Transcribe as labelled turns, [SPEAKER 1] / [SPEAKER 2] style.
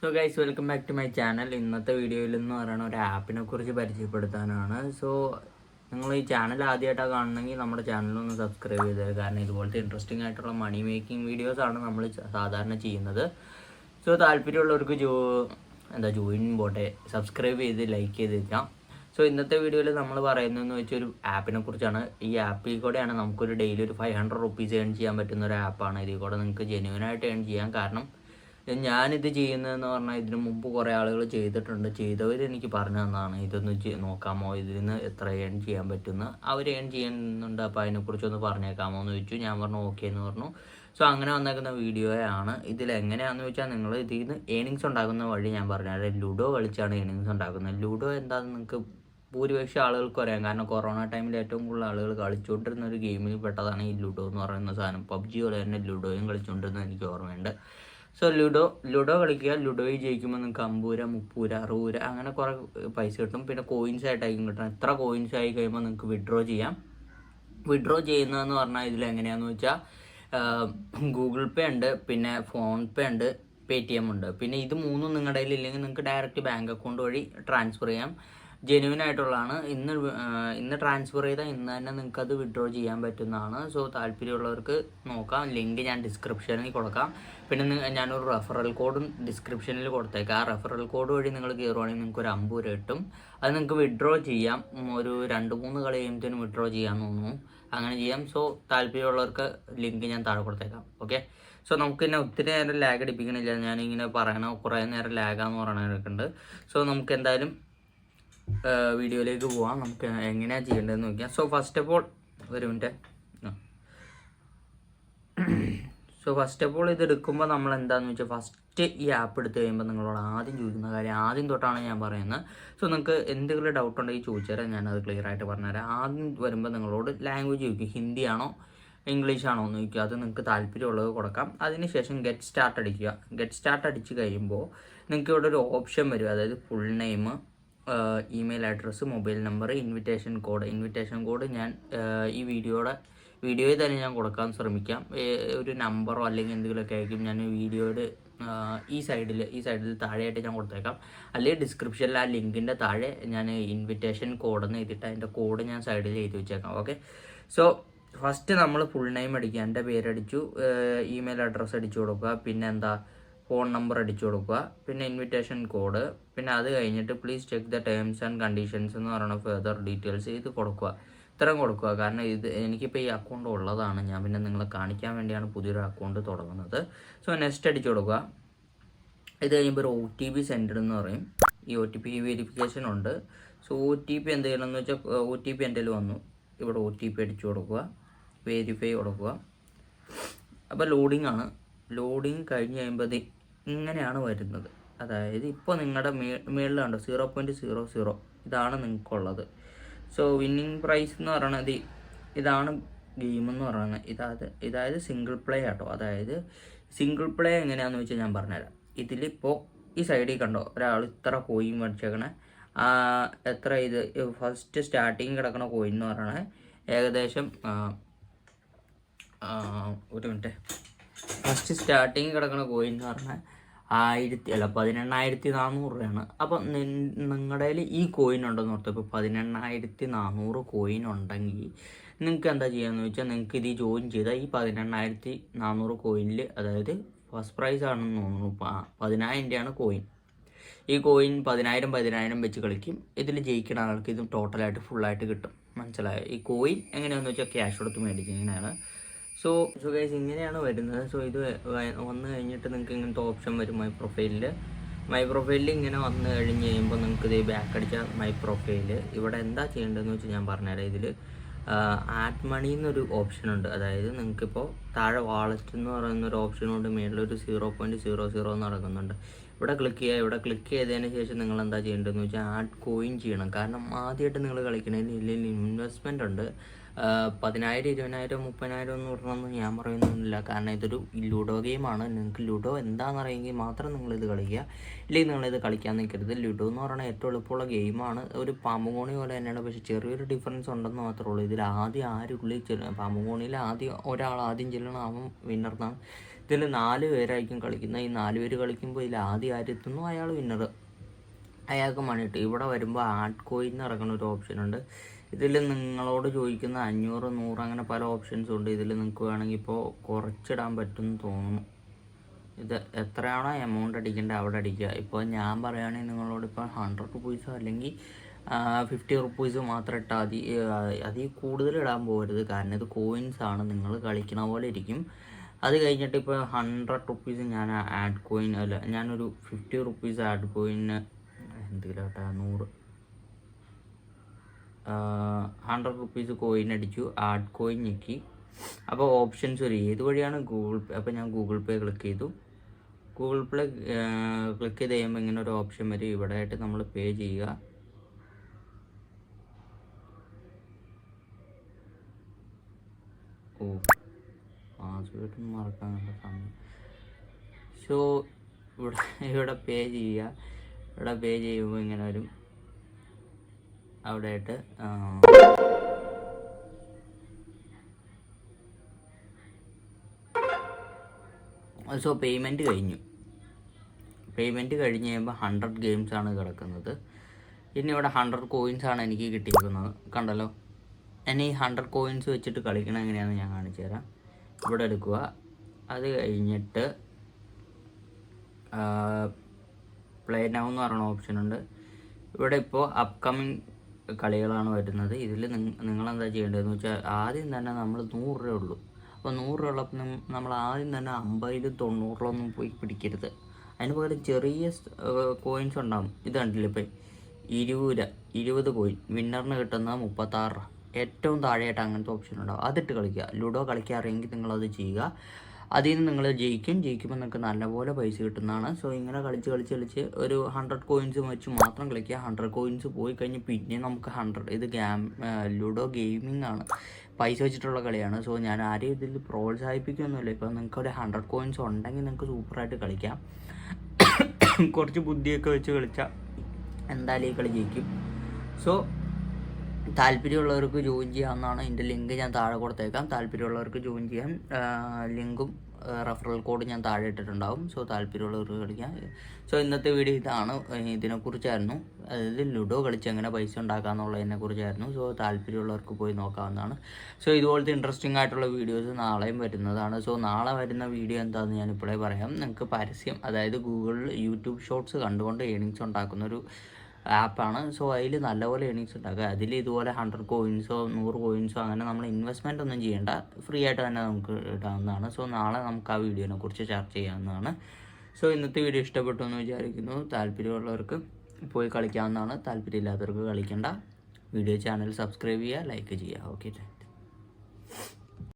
[SPEAKER 1] So guys welcome back to my channel ഇന്നത്തെ വീഡിയോയിൽ എന്ന് പറയുന്ന ഒരു ആപ്പിനെ കുറിച്ച് പരിചയപ്പെടുത്താനാണ്. സോ നിങ്ങൾ ഈ ചാനൽ ആദ്യമായിട്ടാണ് കാണണമെങ്കിൽ നമ്മുടെ ചാനലൊന്ന് സബ്സ്ക്രൈബ് ചെയ്തത് കാരണം ഇതുപോലത്തെ ഇൻട്രസ്റ്റിംഗ് ആയിട്ടുള്ള മണി മേക്കിംഗ് വീഡിയോസ് ആണ് നമ്മൾ സാധാരണ ചെയ്യുന്നത്. സോ താല്പര്യമുള്ളവർക്ക് ജോ എന്താ ജോയിൻ പോട്ടെ. സബ്സ്ക്രൈബ് ചെയ്ത് ലൈക്ക് ചെയ്ത് വെക്കാം. സോ ഇന്നത്തെ വീഡിയോയിൽ നമ്മൾ പറയുന്നതെന്ന് വെച്ചാൽ ഒരു ആപ്പിനെ കുറിച്ചാണ്. ഈ ആപ്പിൽ കൂടെയാണ് നമുക്കൊരു ഡെയിലി ഒരു ഫൈവ് ഹൺഡ്രഡ് റുപ്പീസ് ഏൺ ചെയ്യാൻ പറ്റുന്ന ഒരു ആപ്പാണ് ഇതിൽ കൂടെ നിങ്ങൾക്ക് ജെന്യൂനായിട്ട് ഏൺ ചെയ്യാൻ കാരണം ഞാനിത് ചെയ്യുന്നതെന്ന് പറഞ്ഞാൽ ഇതിനു മുമ്പ് കുറേ ആളുകൾ ചെയ്തിട്ടുണ്ട്. ചെയ്തവർ എനിക്ക് പറഞ്ഞു തന്നതാണ് ഇതൊന്ന് നോക്കാമോ? ഇതിൽ നിന്ന് എത്ര ഏൺ ചെയ്യാൻ പറ്റുമെന്ന് അവർ ഏൺ ചെയ്യുന്നുണ്ട്. അപ്പോൾ അതിനെക്കുറിച്ചൊന്ന് പറഞ്ഞേക്കാമോ എന്ന് ചോദിച്ചു. ഞാൻ പറഞ്ഞു ഓക്കെ എന്ന് പറഞ്ഞു. സോ അങ്ങനെ വന്നേക്കുന്ന വീഡിയോയാണ്. ഇതിൽ എങ്ങനെയാണെന്ന് വെച്ചാൽ നിങ്ങൾ ഇതിൽ നിന്ന് ഏണിങ്സ് ഉണ്ടാക്കുന്ന വഴി ഞാൻ പറഞ്ഞു അതായത് ലുഡോ കളിച്ചാണ് ഏണിങ്സ് ഉണ്ടാക്കുന്നത്. ലുഡോ എന്താണെന്ന് നിങ്ങൾക്ക് ഭൂരിപക്ഷം ആളുകൾക്ക് അറിയാം. കാരണം കൊറോണ ടൈമിൽ ഏറ്റവും കൂടുതൽ ആളുകൾ കളിച്ചുകൊണ്ടിരുന്ന ഒരു ഗെയിമിൽ പെട്ടതാണ് ഈ ലുഡോ എന്ന് പറയുന്ന സാധനം. പബ്ജി പോലെ തന്നെ ലുഡോയും കളിച്ചുകൊണ്ടിരുന്നത് എനിക്ക് ഓർമ്മയുണ്ട്. സോ ലുഡോ ലുഡോ കളിക്കുക. ലുഡോയിൽ ജയിക്കുമ്പോൾ നിങ്ങൾക്ക് അമ്പൂര മുപ്പൂര അറുപൂര അങ്ങനെ കുറേ പൈസ കിട്ടും. പിന്നെ കോയിൻസ് ആയിട്ടായിരിക്കും കിട്ടണം. എത്ര കോയിൻസ് ആയി കഴിയുമ്പോൾ നിങ്ങൾക്ക് വിഡ്രോ ചെയ്യാം. വിഡ്രോ ചെയ്യുന്നതെന്ന് പറഞ്ഞാൽ ഇതിൽ എങ്ങനെയാണെന്ന് വെച്ചാൽ ഗൂഗിൾ പേ ഉണ്ട് പിന്നെ ഫോൺ പേ ഉണ്ട് പേ ടി എം ഉണ്ട്. പിന്നെ ഇത് മൂന്നും നിങ്ങളുടെ കയ്യിൽ ഇല്ലെങ്കിൽ നിങ്ങൾക്ക് ഡയറക്റ്റ് ബാങ്ക് അക്കൗണ്ട് വഴി ട്രാൻസ്ഫർ ചെയ്യാം. ജെനുവിൻ ആയിട്ടുള്ളതാണ് ഇന്ന് ഇന്ന് ട്രാൻസ്ഫർ ചെയ്താൽ ഇന്ന് തന്നെ നിങ്ങൾക്ക് അത് വിഡ്രോ ചെയ്യാൻ പറ്റുന്നതാണ്. സോ താല്പര്യമുള്ളവർക്ക് നോക്കാം. ലിങ്ക് ഞാൻ ഡിസ്ക്രിപ്ഷനിൽ കൊടുക്കാം. പിന്നെ ഞാനൊരു റെഫറൽ കോഡും ഡിസ്ക്രിപ്ഷനിൽ കൊടുത്തേക്കാം. ആ റെഫറൽ കോഡ് വഴി നിങ്ങൾ കയറുവാണെങ്കിൽ നിങ്ങൾക്ക് ഒരു അമ്പത് രൂപ കിട്ടും. അത് നിങ്ങൾക്ക് വിഡ്രോ ചെയ്യാം. ഒരു രണ്ട് മൂന്ന് കളി കഴിയുമ്പോഴത്തേനും വിഡ്രോ ചെയ്യാൻ തോന്നുന്നു. അങ്ങനെ ചെയ്യാം. സോ താല്പര്യമുള്ളവർക്ക് ലിങ്ക് ഞാൻ താഴെ കൊടുത്തേക്കാം. ഓക്കെ സോ നമുക്ക് പിന്നെ ഒത്തിരി നേരം ലാഗ് അടിപ്പിക്കണില്ല. ഞാനിങ്ങനെ പറയണ കുറേ നേരം ലാഗാന്ന് പറയണ ഉണ്ട് സോ നമുക്ക് എന്തായാലും വീഡിയോയിലേക്ക് പോവാം. നമുക്ക് എങ്ങനെയാണ് ചെയ്യേണ്ടതെന്ന് നോക്കിയാൽ സോ ഫസ്റ്റ് ഓഫ് ഓൾ ഒരു minute. So first of all ഇത് എടുക്കുമ്പോൾ നമ്മൾ എന്താണെന്ന് വെച്ചാൽ ഫസ്റ്റ് ഈ ആപ്പ് എടുത്ത് കഴിയുമ്പോൾ നിങ്ങളോട് ആദ്യം ചോദിക്കുന്ന കാര്യം ആദ്യം തൊട്ടാണ് ഞാൻ പറയുന്നത്. സോ നിങ്ങൾക്ക് എന്തെങ്കിലും ഡൗട്ട് ഉണ്ടെങ്കിൽ ചോദിച്ചുതരാം ഞാനത് ക്ലിയർ ആയിട്ട് പറഞ്ഞുതരാം. ആദ്യം വരുമ്പോൾ നിങ്ങളോട് ലാംഗ്വേജ് ചോദിക്കും. ഹിന്ദിയാണോ ഇംഗ്ലീഷ് ആണോ എന്ന് ചോദിക്കുക അത് നിങ്ങൾക്ക് താല്പര്യമുള്ളത് കൊടുക്കാം. അതിനുശേഷം ഗെറ്റ് സ്റ്റാർട്ട് അടിക്കുക. ഗെറ്റ് സ്റ്റാർട്ട് അടിച്ച് കഴിയുമ്പോൾ നിങ്ങൾക്ക് ഇവിടെ ഒരു ഓപ്ഷൻ വരും. അതായത് full name email address mobile number invitation code invitation code ഞാൻ ഈ വീഡിയോയുടെ വീഡിയോയിൽ തന്നെ ഞാൻ കൊടുക്കാൻ ശ്രമിക്കാം. ഒരു നമ്പറോ അല്ലെങ്കിൽ എന്തെങ്കിലുമൊക്കെ ആയിരിക്കും ഞാൻ വീഡിയോയുടെ ഈ സൈഡിൽ ഈ സൈഡിൽ താഴെയായിട്ട് ഞാൻ കൊടുത്തേക്കാം. അല്ലെങ്കിൽ ഡിസ്ക്രിപ്ഷനിൽ ആ ലിങ്കിന്റെ താഴെ ഞാൻ ഇൻവിറ്റേഷൻ കോഡെന്ന് എഴുതിയിട്ട് അതിന്റെ കോഡ് ഞാൻ സൈഡിൽ എഴുതി വെച്ചേക്കാം. ഓക്കെ സോ ഫസ്റ്റ് നമ്മൾ ഫുൾ നെയിം അടിക്കുക. എന്റെ പേരടിച്ചു ഇമെയിൽ അഡ്രസ്സ് അടിച്ചു കൊടുക്കുക. പിന്നെ എന്താ ഫോൺ നമ്പർ അടിച്ചു കൊടുക്കുക. പിന്നെ ഇൻവിറ്റേഷൻ കോഡ് പിന്നെ അത് കഴിഞ്ഞിട്ട് please check the terms and conditions എന്ന് പറയുന്ന ഫെർദർ ഡീറ്റെയിൽസ് ഇത് കൊടുക്കുക. ഇത്രയും കൊടുക്കുക. കാരണം ഇത് എനിക്കിപ്പോൾ ഈ അക്കൗണ്ട് ഉള്ളതാണ്. ഞാൻ പിന്നെ നിങ്ങളെ കാണിക്കാൻ വേണ്ടിയാണ് പുതിയൊരു അക്കൗണ്ട് തുടങ്ങുന്നത്. സോ നെക്സ്റ്റ് അടിച്ചു കൊടുക്കുക. ഇത് കഴിയുമ്പോൾ ഒരു ഒ ടി പി സെന്റർ എന്ന് പറയും. ഈ ഒ ടി പി വെരിഫിക്കേഷൻ ഉണ്ട്. സോ ഒ ടി പി എന്ത് വെച്ചാൽ ഒ ടി പി എന്റെ വന്നു. ഇവിടെ ഒ ടി പി അടിച്ചു കൊടുക്കുക. വെരിഫൈ കൊടുക്കുക. അപ്പോൾ ലോഡിംഗ് ആണ്. ലോഡിംഗ് കഴിഞ്ഞ് കഴിയുമ്പോൾ ഇങ്ങനെയാണ് വരുന്നത്. അതായത് ഇപ്പോൾ നിങ്ങളുടെ മേ മേളിൽ കണ്ടോ? സീറോ പോയിന്റ് സീറോ സീറോ ഇതാണ് നിങ്ങൾക്കുള്ളത് സോ വിന്നിങ് പ്രൈസ് എന്ന് പറയണത് ഇതാണ് ഗെയിം എന്ന് പറയുന്നത് ഇതായത് ഇതായത് സിംഗിൾ പ്ലേ ആട്ടോ. അതായത് സിംഗിൾ പ്ലേ എങ്ങനെയാന്ന് വെച്ചാൽ ഞാൻ പറഞ്ഞുതരാം. ഇതിലിപ്പോൾ ഈ സൈഡിൽ കണ്ടോ? ഒരാൾ ഇത്ര കോയിൻ മേടിച്ചേക്കണേ. എത്ര ഇത്? ഫസ്റ്റ് സ്റ്റാർട്ടിങ് കിടക്കണ കോയിൻ എന്ന് പറയണത് ഏകദേശം ഒരു മിനിറ്റ് ഫസ്റ്റ് സ്റ്റാർട്ടിങ് കിടക്കണ കോയിൻ എന്ന് പറഞ്ഞാൽ ആയിരത്തി അല്ല പതിനെണ്ണായിരത്തി നാനൂറ് രൂപയാണ് അപ്പം നിങ്ങളുടെ കയ്യിൽ ഈ കോയിൻ ഉണ്ടെന്ന് ഓർത്ത്. ഇപ്പോൾ പതിനെണ്ണായിരത്തി നാനൂറ് കോയിൻ ഉണ്ടെങ്കിൽ നിങ്ങൾക്ക് എന്താ ചെയ്യാന്ന് വെച്ചാൽ നിങ്ങൾക്ക് ഇത് ജോയിൻ ചെയ്താൽ ഈ പതിനെണ്ണായിരത്തി നാനൂറ് കോയിനിൽ അതായത് ഫസ്റ്റ് പ്രൈസ് ആണെന്ന് തോന്നുന്നു. പതിനായിരം രൂപയാണ് കോയിൻ ഈ കോയിൻ പതിനായിരം പതിനായിരം വെച്ച് കളിക്കും. ഇതിൽ ജയിക്കുന്ന ആൾക്ക് ഇത് ടോട്ടലായിട്ട് ഫുള്ളായിട്ട് കിട്ടും. മനസ്സിലായോ? ഈ കോയിൻ എങ്ങനെയാണെന്ന് വെച്ചാൽ ക്യാഷ് കൊടുത്ത് മേടിക്കുന്നതിനാണ് സോ സോ ഗൈസ് ഇങ്ങനെയാണ് വരുന്നത്. സോ ഇത് വന്നു കഴിഞ്ഞിട്ട് നിങ്ങൾക്ക് ഇങ്ങനത്തെ ഓപ്ഷൻ വരും മൈ പ്രൊഫൈലിൽ മൈ പ്രൊഫൈലിൽ ഇങ്ങനെ വന്ന് കഴിഞ്ഞ് കഴിയുമ്പോൾ നിങ്ങൾക്ക് ഇത് ബാക്ക് അടിച്ച മൈ പ്രൊഫൈൽ ഇവിടെ എന്താ ചെയ്യേണ്ടതെന്ന് വെച്ചാൽ ഞാൻ പറഞ്ഞുതരാം. ഇതിൽ ആഡ് മണി എന്നൊരു ഓപ്ഷൻ ഉണ്ട്. അതായത് നിങ്ങൾക്കിപ്പോൾ താഴെ വാളറ്റ് എന്ന് പറയുന്ന ഒരു ഓപ്ഷനുണ്ട് മേളിൽ ഒരു സീറോ പോയിന്റ് സീറോ സീറോ നടക്കുന്നുണ്ട് ഇവിടെ ക്ലിക്ക് ചെയ്യുക ഇവിടെ ക്ലിക്ക് ചെയ്തതിന് ശേഷം നിങ്ങൾ എന്താ ചെയ്യേണ്ടതെന്ന് വെച്ചാൽ ആഡ് കോയിൻ ചെയ്യണം. കാരണം ആദ്യമായിട്ട് നിങ്ങൾ കളിക്കണതിന് ഇല്ലെങ്കിൽ ഇൻവെസ്റ്റ്മെന്റ് ഉണ്ട്. പതിനായിരം ഇരുപതിനായിരം മുപ്പതിനായിരം എന്ന് പറഞ്ഞൊന്നും ഞാൻ പറയുന്നൊന്നുമില്ല. കാരണം ഇതൊരു ലുഡോ ഗെയിമാണ് നിങ്ങൾക്ക് ലുഡോ എന്താണെന്ന് അറിയുമെങ്കിൽ മാത്രം നിങ്ങളിത് കളിക്കുക. ഇല്ലെങ്കിൽ നിങ്ങളിത് കളിക്കാൻ നിൽക്കരുത്. ലുഡോ എന്ന് പറയുന്നത് ഏറ്റവും എളുപ്പമുള്ള ഗെയിമാണ് ഒരു പാമ്പുകോണി പോലെ തന്നെയാണ്. പക്ഷേ ചെറിയൊരു ഡിഫറൻസ് ഉണ്ടെന്ന് മാത്രമേ ഉള്ളൂ. ഇതിൽ ആദ്യം ആര് ഉള്ളിൽ ചെല്ലും പാമ്പുകോണിയിൽ ആദ്യം ഒരാൾ ആദ്യം ചെല്ലണം അവൻ വിന്നർ എന്നാണ്. ഇതിൽ നാല് പേരായിരിക്കും കളിക്കുന്നത്. ഈ നാല് പേര് കളിക്കുമ്പോൾ ഇതിൽ ആദ്യം ആരെത്തുന്നു അയാൾ വിന്നർ അയാൾക്ക് മണി കിട്ടും. ഇവിടെ വരുമ്പോൾ ആർട്ട് കോയിൻ ഇറങ്ങുന്ന ഒരു ഓപ്ഷൻ ഉണ്ട്. ഇതിൽ നിങ്ങളോട് ചോദിക്കുന്ന അഞ്ഞൂറ് നൂറ് അങ്ങനെ പല ഓപ്ഷൻസും ഉണ്ട്. ഇതിൽ നിങ്ങൾക്ക് വേണമെങ്കിൽ ഇപ്പോൾ കുറച്ചിടാൻ പറ്റുമെന്ന് തോന്നുന്നു. ഇത് എത്രയാണോ എമൗണ്ട് അടിക്കേണ്ടത് അവിടെ അടിക്കുക. ഇപ്പോൾ ഞാൻ പറയുകയാണെങ്കിൽ നിങ്ങളോട് ഇപ്പോൾ ഹൺഡ്രഡ് റുപ്പീസോ അല്ലെങ്കിൽ ഫിഫ്റ്റി റുപ്പീസ് മാത്രം ഇട്ടാൽ അതി അതിൽ കൂടുതൽ ഇടാൻ പോകരുത്. കാരണം ഇത് കോയിൻസ് ആണ്. നിങ്ങൾ കളിക്കണ പോലെ ഇരിക്കും. അത് കഴിഞ്ഞിട്ട് ഇപ്പോൾ ഹൺഡ്രഡ് റുപ്പീസ് ഞാൻ ആഡ് കോയിൻ അല്ല ഞാനൊരു ഫിഫ്റ്റി റുപ്പീസ് ആഡ് കോയിന് എന്തെങ്കിലും കേട്ടോ നൂറ്. ഹൺഡ്രഡ് റുപ്പീസ് കോയിൻ അടിച്ചു ആഡ് കോയിൻ ഞെക്കി. അപ്പോൾ ഓപ്ഷൻസ് വരും. ഏത് വഴിയാണ് ഗൂഗിൾ പേ അപ്പോൾ ഞാൻ ഗൂഗിൾ പേ ക്ലിക്ക് ചെയ്തു. ഗൂഗിൾ പേ ക്ലിക്ക് ചെയ്ത് കഴിയുമ്പോൾ ഇങ്ങനെ ഒരു ഓപ്ഷൻ വരും. ഇവിടെ ആയിട്ട് നമ്മൾ പേ ചെയ്യുക. ഓ. പാസ്വേഡ് മറക്കാനുള്ള സമയം. സോ ഇവിടെ ഇവിടെ പേ ചെയ്യുക. ഇവിടെ പേ ചെയ്യുമ്പോൾ ഇങ്ങനെ വരും. അവിടെ ആയിട്ട് സോ പേയ്മെന്റ് കഴിഞ്ഞു. പേയ്മെന്റ് കഴിഞ്ഞ് കഴിയുമ്പോൾ ഹൺഡ്രഡ് ഗെയിംസ് ആണ് കിടക്കുന്നത്. ഇനി ഇവിടെ ഹൺഡ്രഡ് കോയിൻസ് ആണ് എനിക്ക് കിട്ടിയിരിക്കുന്നത്. കണ്ടല്ലോ? ഈ ഹൺഡ്രഡ് കോയിൻസ് വെച്ചിട്ട് കളിക്കണം എങ്ങനെയാണെന്ന് ഞാൻ കാണിച്ചു തരാം ഇവിടെ എടുക്കുക. അത് കഴിഞ്ഞിട്ട് പ്ലേ നൗ എന്ന് പറയുന്ന ഓപ്ഷൻ ഉണ്ട്. ഇവിടെ ഇപ്പോൾ അപ്കമിങ് കളികളാണ് വരുന്നത്. ഇതിൽ നിങ്ങളെന്താ ചെയ്യേണ്ടതെന്ന് വെച്ചാൽ ആദ്യം തന്നെ നമ്മൾ നൂറ് രൂപ ഉള്ളൂ. അപ്പോൾ നൂറ് രൂപ ഉള്ളപ്പോൾ നമ്മൾ ആദ്യം തന്നെ അമ്പതിലും തൊണ്ണൂറിലൊന്നും പോയി പിടിക്കരുത്. അതിന് പകരം ചെറിയ കോയിൻസ് ഉണ്ടാകും ഇത് ഇപ്പം? ഇരുപത് രൂപ ഇരുപത് കോയിൻ വിന്നറിന് കിട്ടുന്ന മുപ്പത്താറ് രൂപ. ഏറ്റവും താഴെയായിട്ട് അങ്ങനത്തെ ഓപ്ഷൻ ഉണ്ടാവും. അതിട്ട് കളിക്കുക. ലുഡോ കളിക്കാറിയെങ്കിൽ നിങ്ങളത് ചെയ്യുക. അതിൽ നിന്ന് നിങ്ങൾ ജയിക്കും. ജയിക്കുമ്പോൾ നിങ്ങൾക്ക് നല്ലപോലെ പൈസ കിട്ടുന്നതാണ്. സോ ഇങ്ങനെ കളിച്ച് കളിച്ച് കളിച്ച് ഒരു ഹൺഡ്രഡ് കോയിൻസ് വെച്ച് മാത്രം കളിക്കുക. ഹൺഡ്രഡ് കോയിൻസ് പോയി കഴിഞ്ഞ് പിന്നെ നമുക്ക് ഹൺഡ്രഡ് ഇത് ഗാം ലുഡോ ഗെയിമിംഗ് ആണ്. പൈസ വെച്ചിട്ടുള്ള കളിയാണ്. സോ ഞാൻ ആരെയും ഇതിൽ പ്രോത്സാഹിപ്പിക്കുകയൊന്നുമില്ല ഇപ്പോൾ നിങ്ങൾക്ക് ഒരു ഹൺഡ്രഡ് കോയിൻസ് ഉണ്ടെങ്കിൽ നിങ്ങൾക്ക് സൂപ്പറായിട്ട് കളിക്കാം. കുറച്ച് ബുദ്ധിയൊക്കെ വെച്ച് കളിച്ചാൽ എന്തായാലും ഈ കളി ജയിക്കും. സോ താല്പര്യമുള്ളവർക്ക് ജോയിൻ ചെയ്യാവുന്നതാണ്. എന്റെ ലിങ്ക് ഞാൻ താഴെ കൊടുത്തേക്കാം. താല്പര്യമുള്ളവർക്ക് ജോയിൻ ചെയ്യാം. ലിങ്കും റെഫറൽ കോഡ് ഞാൻ താഴെ ഇട്ടിട്ടുണ്ടാവും. സോ താല്പര്യമുള്ളവർക്ക് കളിക്കാം. സോ ഇന്നത്തെ വീഡിയോ ഇതാണ്. ഇതിനെക്കുറിച്ചായിരുന്നു. അതായത് ലുഡോ കളിച്ച് എങ്ങനെ പൈസ ഉണ്ടാക്കാമെന്നുള്ളതിനെ കുറിച്ചായിരുന്നു സോ താല്പര്യമുള്ളവർക്ക് പോയി നോക്കാവുന്നതാണ്. സോ ഇതുപോലത്തെ ഇൻട്രസ്റ്റിംഗ് ആയിട്ടുള്ള വീഡിയോസ് നാളെയും വരുന്നതാണ്. സോ നാളെ വരുന്ന വീഡിയോ എന്താണെന്ന് ഞാൻ ഇപ്പോഴേ പറയാം. നിങ്ങൾക്ക് പരസ്യം അതായത് ഗൂഗിളിൽ യൂട്യൂബ് ഷോർട്സ് കണ്ടുകൊണ്ട് ഏണിങ്സ് ഉണ്ടാക്കുന്ന ഒരു ആപ്പാണ്. സോ അതിൽ നല്ലപോലെ ഏണിങ്സ് ഉണ്ടാക്കുക. അതിൽ ഇതുപോലെ ഹൺഡ്രഡ് കോയിൻസോ നൂറ് കോയിൻസോ അങ്ങനെ നമ്മൾ ഇൻവെസ്റ്റ്മെന്റ് ഒന്നും ചെയ്യേണ്ട. ഫ്രീ ആയിട്ട് തന്നെ നമുക്ക് ഇടാവുന്നതാണ്. സോ നാളെ നമുക്ക് ആ വീഡിയോനെ കുറിച്ച് ചർച്ച ചെയ്യാവുന്നതാണ്. സോ ഇന്നത്തെ വീഡിയോ ഇഷ്ടപ്പെട്ടു എന്ന് വിചാരിക്കുന്നു. താല്പര്യമുള്ളവർക്ക് പോയി കളിക്കാവുന്നതാണ്. താല്പര്യമില്ലാത്തവർക്ക് കളിക്കേണ്ട. വീഡിയോ ചാനൽ സബ്സ്ക്രൈബ് ചെയ്യുക ലൈക്ക് ചെയ്യുക. ഓക്കെ